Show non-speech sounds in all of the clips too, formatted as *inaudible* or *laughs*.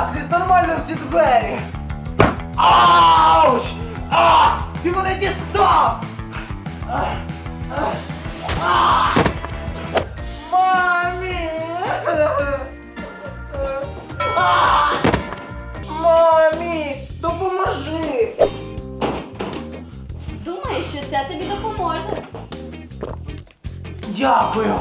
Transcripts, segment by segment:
наскрізь нормально всі двері. Ауч! А! Ти мене дістав! А! А! А! Мамі! А! Мамі! Допоможи! Думаю, що це тобі допоможе. Дякую.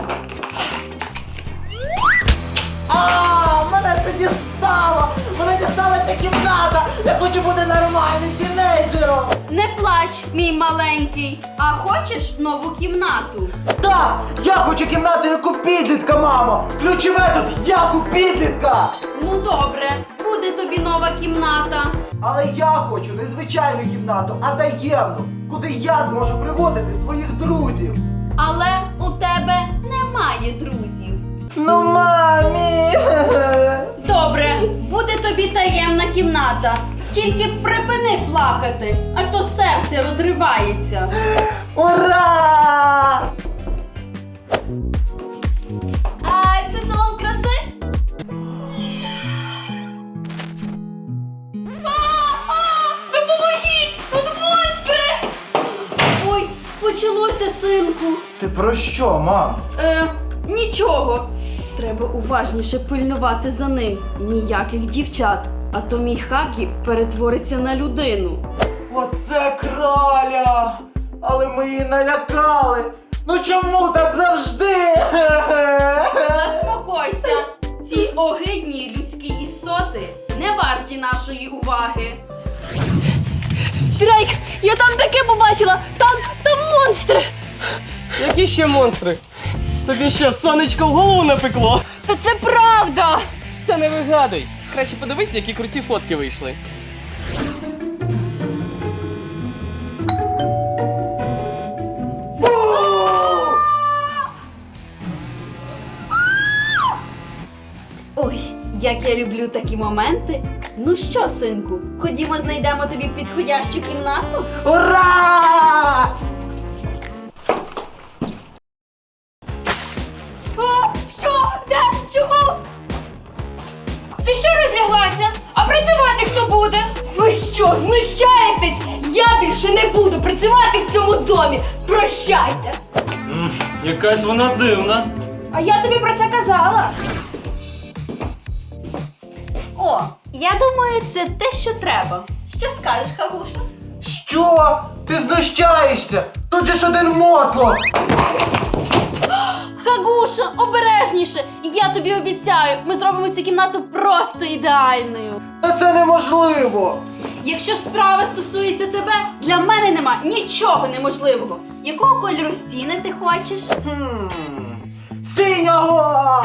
А, мене це дістало! Мене дістала ця кімната! Я хочу бути нормальним тінейджером! Не плач, мій маленький. А хочеш нову кімнату? Так! Я хочу кімнату, як у підлітка, мамо! Ключове тут, як у підлітка! Ну добре, буде тобі нова кімната. Але я хочу не звичайну кімнату, а таємну, куди я зможу приводити своїх друзів. Але у тебе немає друзів. Ну, мамі! Добре, буде тобі таємна кімната. Тільки припини плакати, а то серце розривається. Ура! А це салон краси? А, а, Допоможіть! Тут монстри! Ой, почалося, синку. Ти про що, мам? Е, нічого. Треба уважніше пильнувати за ним. Ніяких дівчат. А то мій хакі перетвориться на людину. Оце краля! Але ми її налякали! Ну чому так завжди? Заспокойся. Ці огидні людські істоти не варті нашої уваги. Дрейк, я там таке побачила! Там, там монстри! Які ще монстри? Тобі що, сонечко в голову напекло? Та це правда! Та не вигадуй. Краще подивись, які круті фотки вийшли. Ой, як я люблю такі моменти. Ну що, синку, ходімо, знайдемо тобі підходящу кімнату. Ура! Буде? Ви що, знущаєтесь? Я більше не буду працювати в цьому домі. Прощайте! М, Якась вона дивна. А я тобі про це казала. О, я думаю, це те, що треба. Що скажеш, Хагуша? Що? Ти знущаєшся? Тут же ж один мотло! Хагуша, *gasps* обережніше! Я тобі обіцяю, ми зробимо цю кімнату просто ідеальною. Та це неможливо! Якщо справа стосується тебе, для мене нема нічого неможливого. Якого кольору стіни ти хочеш? Хм. Синього!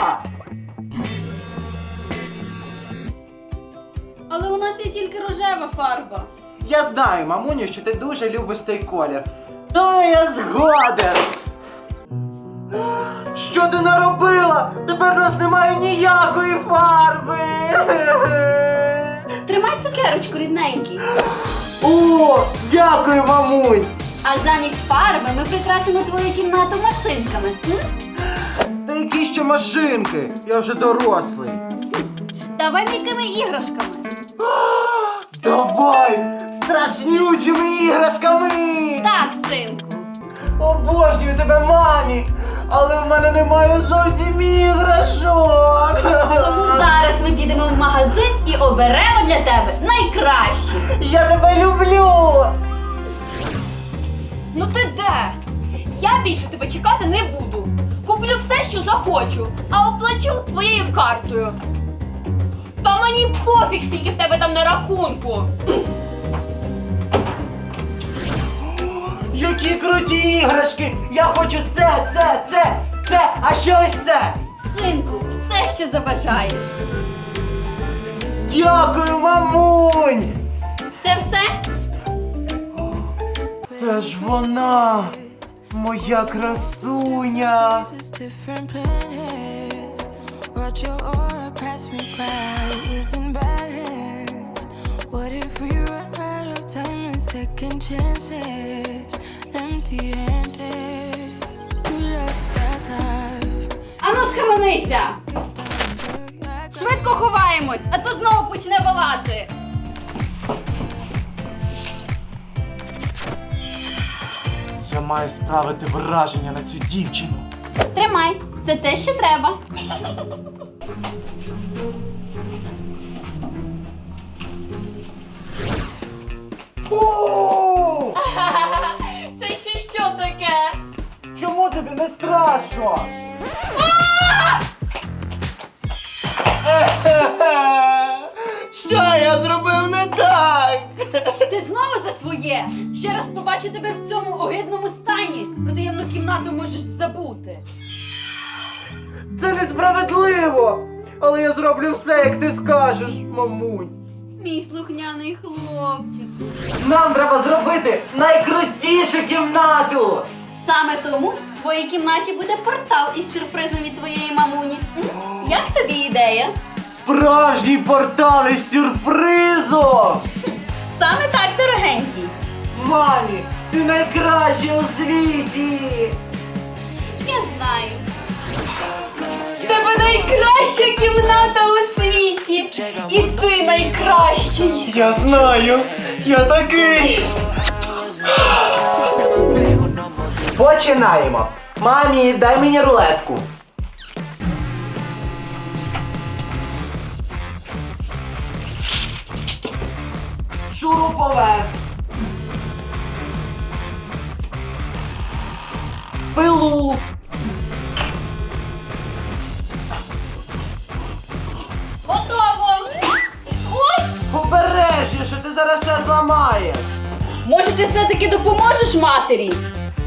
Але у нас є тільки рожева фарба. Я знаю, мамуню, що ти дуже любиш цей колір. Та я згоден! Що ти наробила? Тепер у нас немає ніякої фарби! Тримай цукерочку, рідненький. О, дякую, мамунь! А замість фарби ми прикрасимо твою кімнату машинками. м? Та які ще машинки? Я вже дорослий. Давай м'якими іграшками. Давай! Страшнючими іграшками! Так, синку. Обожнюю тебе, мамі! Але в мене немає зовсім іграшок! Тому зараз ми підемо в магазин і оберемо для тебе найкращі. Я тебе люблю! Ну ти де? Я більше тебе чекати не буду. Куплю все, що захочу, а оплачу твоєю картою. Та мені пофіг, скільки в тебе там на рахунку. Які круті іграшки! Я хочу це, це, це, це, а що ось це? Синку, все, що забажаєш. Дякую, мамунь! Це все? Це ж вона, моя красуня. This is different planets. Watch your aura pass me by, losing balance. What if we run out of time and second chances? Ану, схаменися! Швидко ховаємось, а то знову почне волати. Я маю справити враження на цю дівчину. Тримай, це те, що треба. Не страшно? Що я зробив не так? Ти знову за своє. Ще раз побачу тебе в цьому огидному стані. Про таємну кімнату можеш забути. Це несправедливо! Але я зроблю все, як ти скажеш, мамунь. Мій слухняний хлопчик. Нам треба зробити найкрутішу кімнату! Саме тому твоїй кімнаті буде портал із сюрпризом від твоєї мамуні. М? Як тобі ідея? Справжній портал із сюрпризом! Саме так, дорогенький. Мамі, ти найкраща у світі! Я знаю. В тебе найкраща кімната у світі! І ти найкращий! Я знаю, я такий. Починаємо. Мамі, дай мені рулетку. Шуруповерт. Пилу. Готово! Ой! Обережніше, ти зараз все зламаєш. Може, ти все-таки допоможеш матері?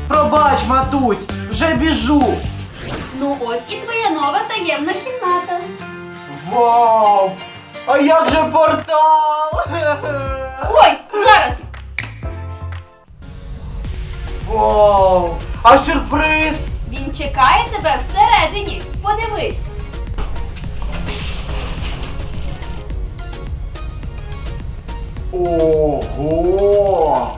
Пробач, матусь, вже біжу. Ну ось і твоя нова таємна кімната. Вау! А як же портал? Ой, зараз! Вау! А сюрприз? Він чекає тебе всередині. Подивись. Ого!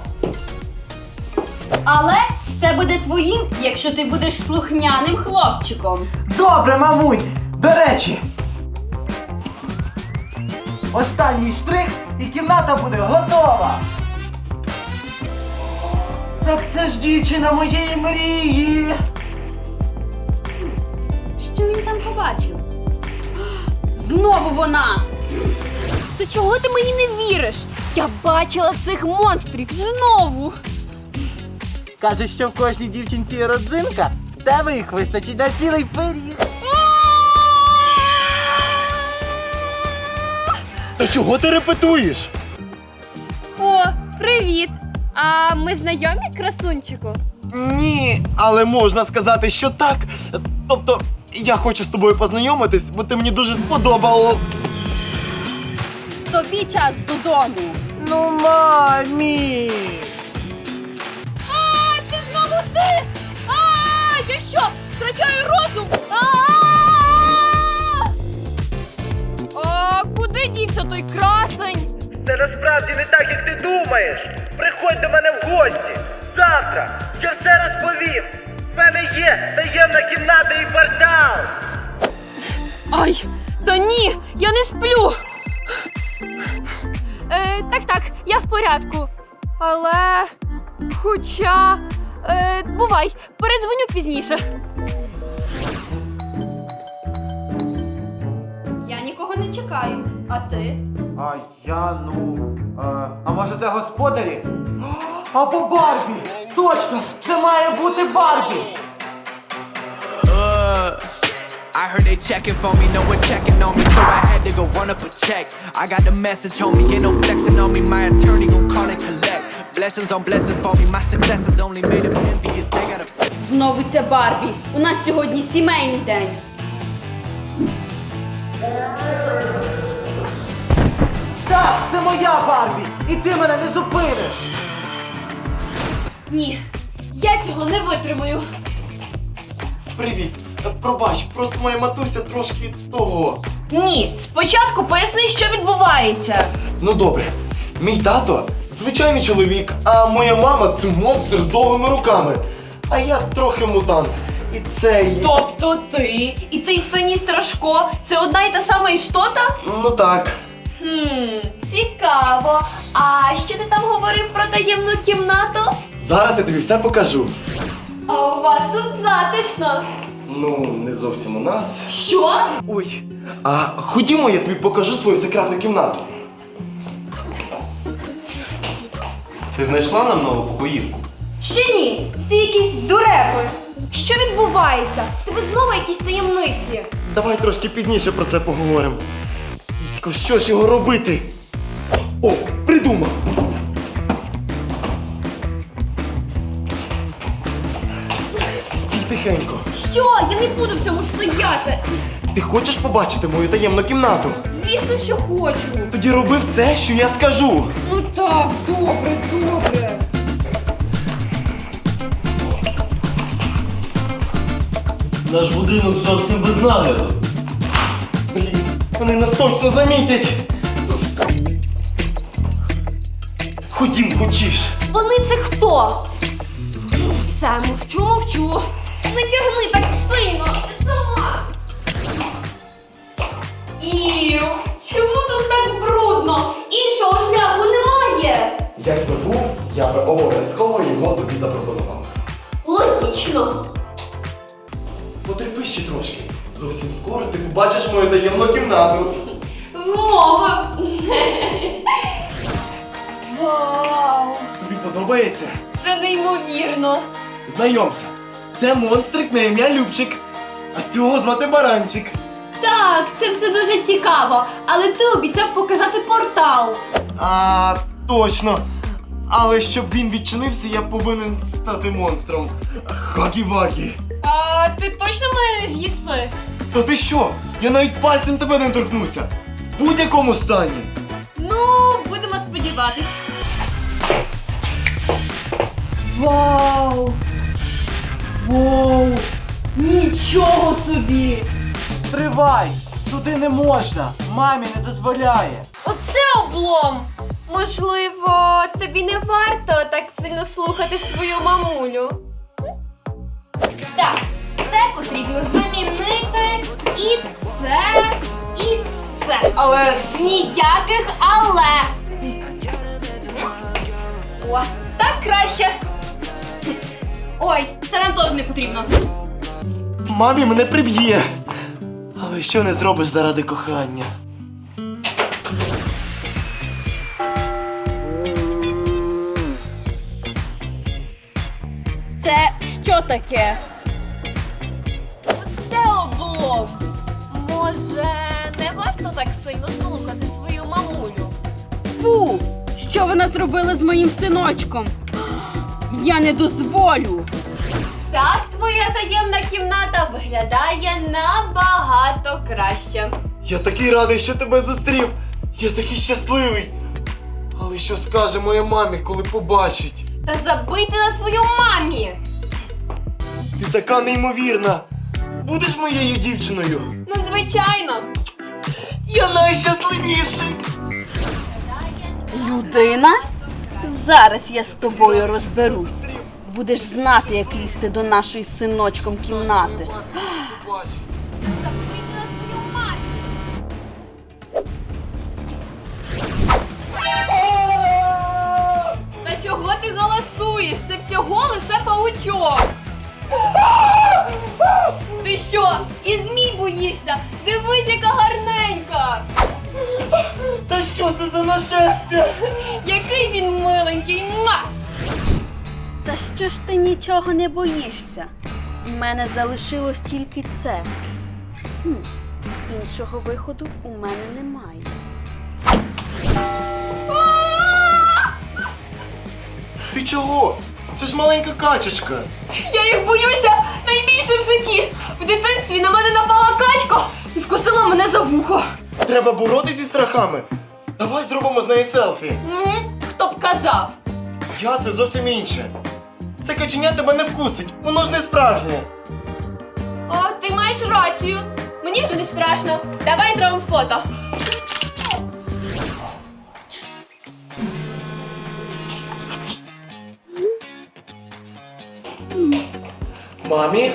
Але це буде твоїм, якщо ти будеш слухняним хлопчиком. Добре, мамунь! До речі! Останній штрих і кімната буде готова! Так це ж дівчина моєї мрії! Що він там побачив? Знову вона! То чого ти мені не віриш? Я бачила цих монстрів знову! Каже, що в кожній дівчинці є родзинка, в тебе їх вистачить на цілий пиріг. Та чого ти репетуєш? О, привіт! А ми знайомі, красунчику? Ні, але можна сказати, що так. Тобто, я хочу з тобою познайомитись, бо ти мені дуже сподобав. Тобі час додому. Ну, мамі! Порядку. Але. Хоча. Е, бувай, передзвоню пізніше. Я нікого не чекаю. А ти? А я ну. А, а може це господарі? Або Барбі! Точно! Це має бути Барбі! Uh, heard they checking for me, no one checking on me, so I had to go run up a check. I got the message, homie, ain't no flexing on me. My attorney gon' call and collect. Blessings on blessings for me, my successes only made them envious. They got upset. Знову ця Барбі. У нас сьогодні сімейний день. Так, це моя Барбі! І ти мене не зупиниш! Ні, я цього не витримаю. Привіт. Пробач, просто моя матуся трошки того. Ні, спочатку поясни, що відбувається. Ну добре, мій тато звичайний чоловік, а моя мама це монстр з довгими руками. А я трохи мутант. і цей. Тобто ти і цей синій страшко це одна й та сама істота? Ну так. Хм, цікаво. А що ти там говорив про таємну кімнату? Зараз я тобі все покажу. А у вас тут затишно. Ну, не зовсім у нас. Що? Ой. А ходімо, я тобі покажу свою секретну кімнату. Ти знайшла нам нову покоївку? Ще ні, всі якісь дурепи. Що відбувається? В тебе знову якісь таємниці. Давай трошки пізніше про це поговоримо. Тільки що ж його робити? О, придумав! Стій тихенько. Що? Я не буду в цьому стояти. Ти хочеш побачити мою таємну кімнату? Звісно, що хочу. Тоді роби все, що я скажу. Ну так, добре, добре. Наш будинок зовсім без нагляду. Блін, вони нас точно замітять. Ходім, хочеш. Вони це хто? Все, мовчу, мовчу. Не тягни так сильно. Сама. Ів, чому тут так брудно? Іншого шляху немає. Якби був, я би обов'язково його тобі запропонував. Логічно. Потерпи ще трошки. Зовсім скоро ти побачиш мою таємну кімнату. Вмова. Вау! Тобі подобається? Це неймовірно. Знайомся. Це монстрик на ім'я Любчик. А цього звати Баранчик. Так, це все дуже цікаво, але ти обіцяв показати портал. А, точно. Але щоб він відчинився, я повинен стати монстром. Хагі-вагі. А ти точно мене не з'їси? То ти що? Я навіть пальцем тебе не торкнуся. В будь-якому стані. Ну, будемо сподіватись. Вау! Вау! Нічого собі! Стривай! Туди не можна! Мамі не дозволяє! Оце облом! Можливо, тобі не варто так сильно слухати свою мамулю. Так, це потрібно замінити і це, і це. Але ж. Ніяких але. О, так краще. Ой, це нам теж не потрібно. Мамі мене приб'є. Але що не зробиш заради кохання? Це що таке? Це облом. Може, не варто так сильно слухати свою мамулю? Фу! Що вона зробила з моїм синочком? Я не дозволю. Так, твоя таємна кімната виглядає набагато краще. Я такий радий, що тебе зустрів. Я такий щасливий. Але що скаже моя мамі, коли побачить? Та забити на свою мамі. Ти така неймовірна. Будеш моєю дівчиною? Ну, звичайно. Я найщасливіший. Людина? Зараз я з тобою розберусь. Будеш знати, як лізти до нашої синочком кімнати. Та чого ти голосуєш? Це всього лише паучок. Ти що? І змій боїшся? Дивись, яка гарненька! Та що це за нашестя? Який він миленький! Ма! Та що ж ти нічого не боїшся? У мене залишилось тільки це. Хм, іншого виходу у мене немає. Ти чого? Це ж маленька качечка. Я їх боюся найбільше в житті! В дитинстві на мене напала качка і вкусила мене за вухо. Треба боротися зі страхами. Давай зробимо з неї селфі. М? Хто б казав? Я це зовсім інше. Це каченя тебе не вкусить, воно ж не справжнє. О, ти маєш рацію. Мені вже не страшно. Давай зробимо фото. Мамі,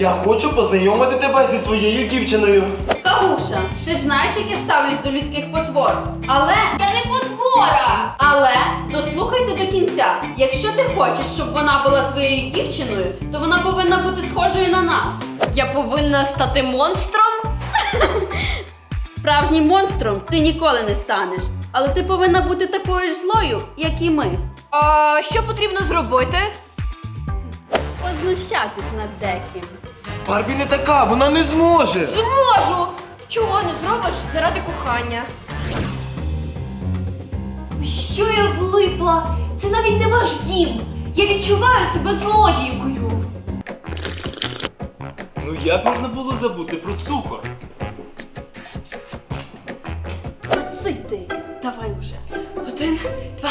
Я хочу познайомити тебе зі своєю дівчиною. Кавуша, ти ж знаєш, як я ставлюсь до людських потвор. Але, Я не потвора! але дослухайте до кінця. Якщо ти хочеш, щоб вона була твоєю дівчиною, то вона повинна бути схожою на нас. Я повинна стати монстром? *laughs* Справжнім монстром ти ніколи не станеш. Але ти повинна бути такою ж злою, як і ми. А що потрібно зробити? Познущатись над деким. Барбі не така, вона не зможе. Зможу! Чого не зробиш заради кохання? Що я влипла? Це навіть не ваш дім. Я відчуваю себе злодійкою. Ну як можна було забути про цукор? Оци. Давай уже. Один, два,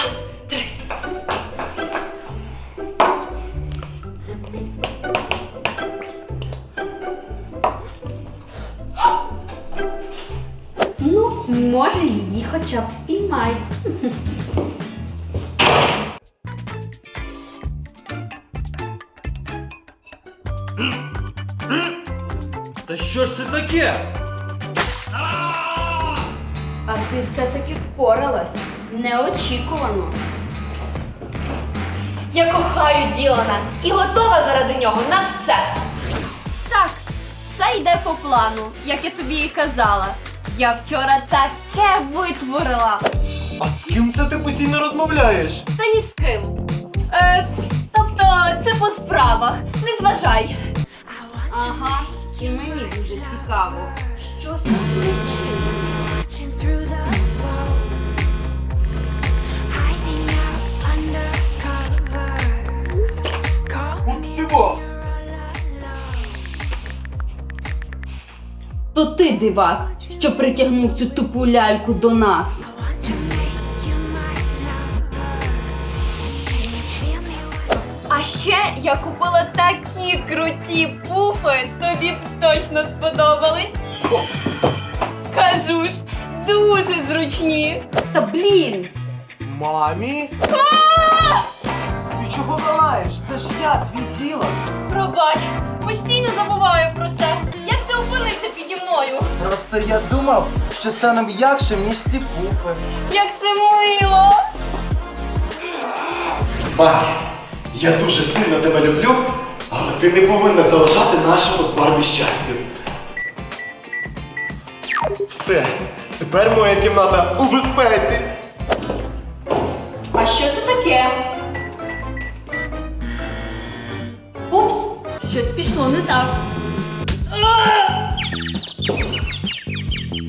хоча б спіймай. Та що ж це таке? А ти все-таки впоралась. Неочікувано. Я кохаю Ділана і готова заради нього на все. Так, все йде по плану, як я тобі і казала. Я вчора таке витворила. А з ким це ти постійно розмовляєш? Та ні з ким. Е, тобто, це по справах. Не зважай. Ага, і мені дуже цікаво. Що з То ти дивак, що притягнув цю тупу ляльку до нас. А ще я купила такі круті пуфи, тобі б точно сподобались. Кажу ж, дуже зручні. Та блін! Мамі? Ти чого вилаєш? Це ж я, твій діло. Пробач, постійно забуваю про це. Як ти опинився піді мною? Просто я думав, що стане м'якшим, ніж ці пуфи. Як це мило! Мамі, я дуже сильно тебе люблю, але ти не повинна заважати нашому з Барбі щастю. Все, тепер моя кімната у безпеці. Щось пішло не так.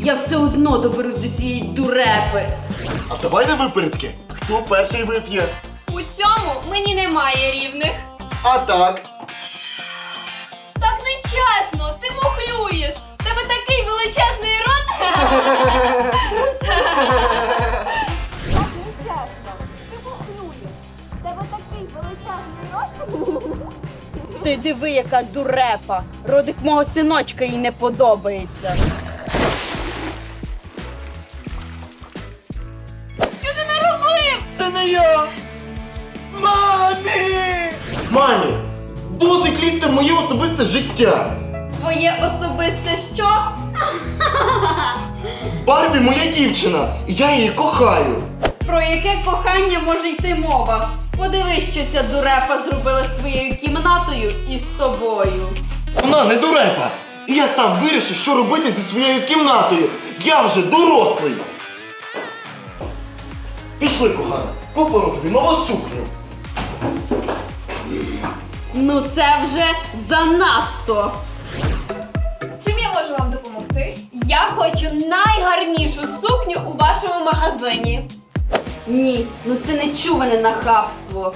Я все одно доберусь до цієї дурепи. А давай на випередки. Хто перший вип'є? У цьому мені немає рівних. А так. Так нечесно, ти мухлюєш. В тебе такий величезний рот. *laughs* Ти диви, яка дурепа. Родик мого синочка їй не подобається. Що ти наробив? Це не я! Мамі! Мамі! Досить лізти в моє особисте життя! Твоє особисте що? *laughs* Барбі моя дівчина, і я її кохаю. Про яке кохання може йти мова? Подивись, що ця дурепа зробила з твоєю кімнатою і з тобою. Вона не дурепа. І я сам вирішу, що робити зі своєю кімнатою. Я вже дорослий. Пішли, кохана, купимо тобі нову сукню. Ну це вже занадто. Чим я можу вам допомогти? Я хочу найгарнішу сукню у вашому магазині. Ні, ну це нечуване нахабство.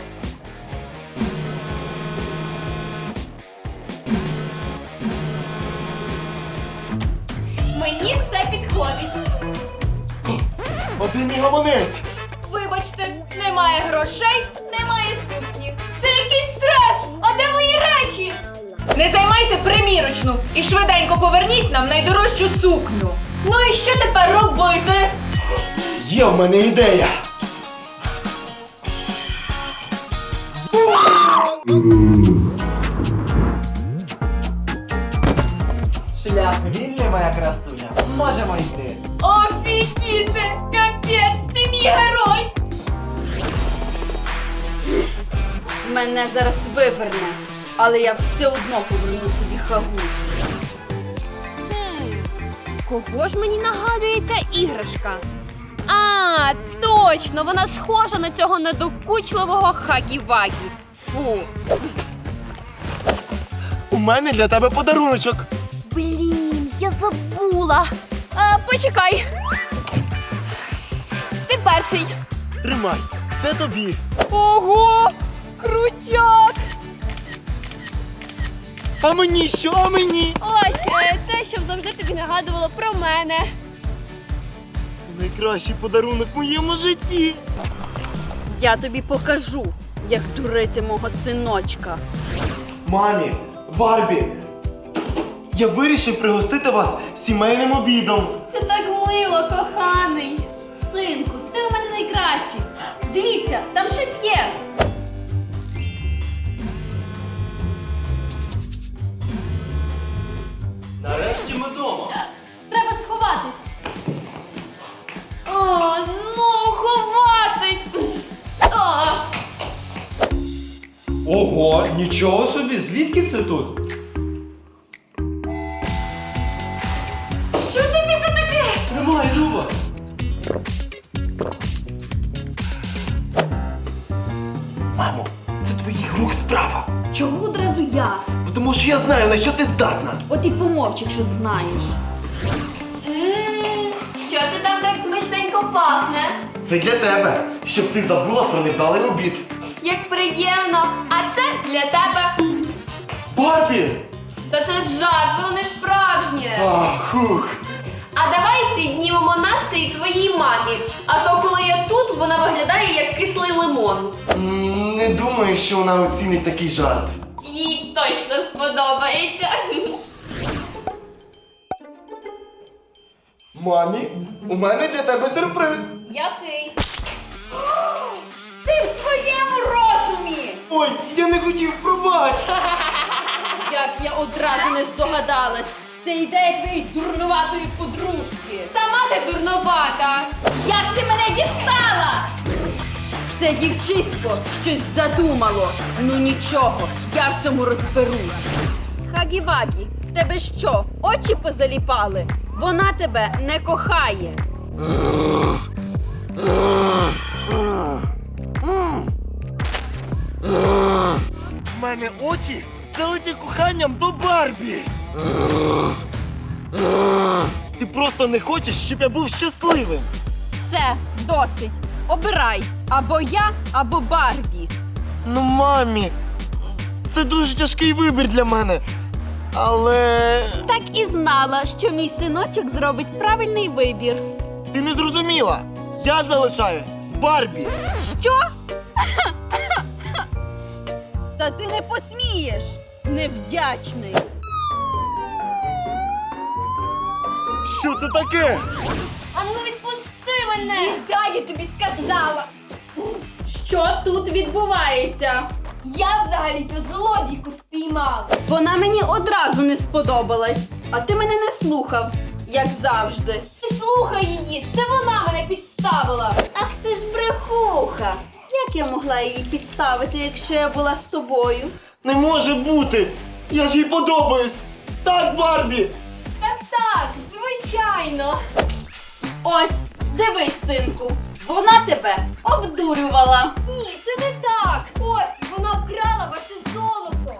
Мені все підходить. Один мій гаманець. Вибачте, немає грошей, немає сукні. Це якийсь треш! А де мої речі? Не займайте примірочну і швиденько поверніть нам найдорожчу сукню. Ну і що тепер робити? Є в мене ідея. Ліля, вільна моя красуня. Можемо йти. Офігіти! Капець, ти мій герой! Мене зараз виверне, але я все одно поверну собі хагуш. Кого ж мені нагадує ця іграшка? А, точно, вона схожа на цього надокучливого хагі-вагі. Фу. У мене для тебе подаруночок. Блін, я забула. А, почекай. Ти перший. Тримай, це тобі. Ого! Крутяк! А мені що? А мені? Ось е, це, щоб завжди тобі нагадувало про мене. Найкращий подарунок в моєму житті. Я тобі покажу, як дурити мого синочка. Мамі, Барбі, я вирішив пригостити вас сімейним обідом. Це так мило, коханий. Синку, ти у мене найкращий. Дивіться, там щось є. Нарешті ми вдома. Треба сховатись. Ого, нічого собі, звідки це тут? Що це після таке? Тримай, Люба. Мамо, це твоїх рук справа. чого одразу я? Тому що я знаю, на що ти здатна. От і помовч, якщо знаєш. М, Що це там так смачненько пахне? Це для тебе, щоб ти забула про невдалий обід. Як приємно! А це для тебе. Барбі! Та це ж жарт, воно не справжнє. А, хух. А давай піднімемо настрій твоїй мамі. А то коли я тут, вона виглядає як кислий лимон. М, Не думаю, що вона оцінить такий жарт. Їй точно сподобається. Мамі, у мене для тебе сюрприз. Який? *gasps* Ти в своєму розумі! Ой, я не хотів, пробач. Як я одразу не здогадалась. Це ідея твоєї дурнуватої подружки. Сама ти дурновата. Як ти мене дістала? Це дівчисько щось задумало. Ну нічого, я в цьому розберусь. Хагі-вагі, в тебе що, очі позаліпали? Вона тебе не кохає. Мене очі залиті коханням до Барбі. Ти просто не хочеш, щоб я був щасливим. Все, досить. Обирай або я, або Барбі. Ну, мамі, це дуже тяжкий вибір для мене. Але Так і знала, що мій синочок зробить правильний вибір. ти не зрозуміла. Я залишаюсь з Барбі. Що? Та ти не посмієш, невдячний. Що це таке? А ну відпусти мене! Дай, я тобі сказала! Що тут відбувається? Я взагалі-то злодійку спіймала! Вона мені одразу не сподобалась, а ти мене не слухав, як завжди. Ти слухай її, це вона мене підставила! Ах ти ж брехуха! Як я могла її підставити, якщо я була з тобою? Не може бути! Я ж їй подобаюсь! Так, Барбі! Так так, звичайно! Ось, дивись, синку, вона тебе обдурювала. Ні, це не так! Ось, вона вкрала ваше золото!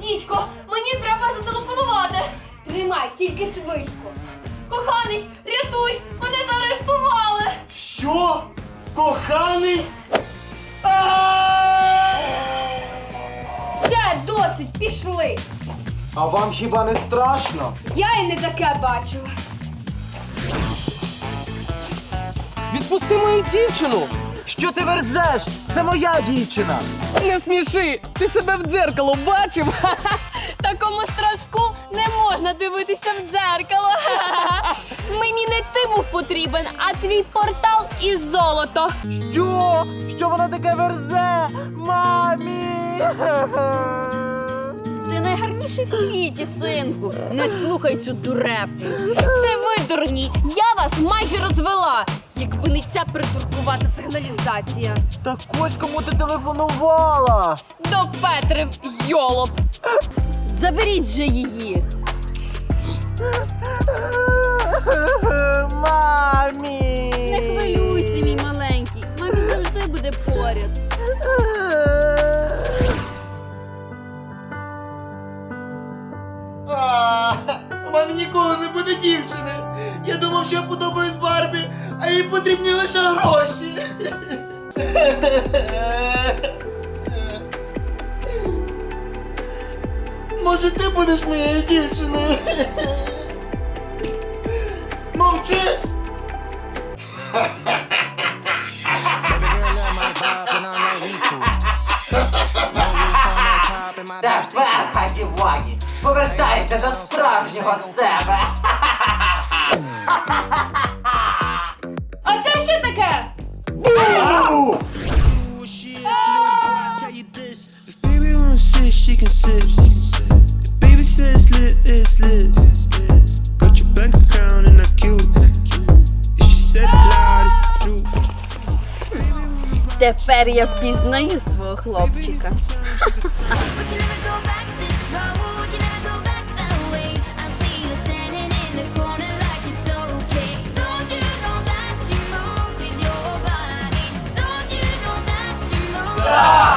Дідько, мені треба зателефонувати! Тримай, тільки швидко! Коханий, рятуй! Мене заарештували! Що? Коханий? Все, досить, пішли! А вам хіба не страшно? Я і не таке бачила. Відпусти мою дівчину! Що ти верзеш? Це моя дівчина! Не сміши! Ти себе в дзеркало бачив? *laughs* Такому страшку Не можна дивитися в дзеркало. *laughs* Мені не ти був потрібен, а твій портал і золото. Що? Що вона таке верзе? Мамі! Ти найгарніший в світі, синку. Не слухай цю дурепу. Це ви дурні. Я вас майже розвела. Якби не ця придуркувата сигналізація. Так ось кому ти телефонувала? До Петрів, йолоп. Заберіть же її. Мамі! Не хвилюйся, мій маленький. Мамі завжди буде поряд. А, У мене ніколи не буде дівчини. Я думав, що я подобаюсь Барбі, а їй потрібні лише гроші. Може, ти будеш моєю дівчиною? Мовчиш? Тепер, хагі-вагі, повертайся до справжнього себе. *laughs* А це що таке? She can sit this lit. Got your bank account in a queue. If she said it loud, it's the truth. Тепер я впізнаю свого хлопчика. Yeah!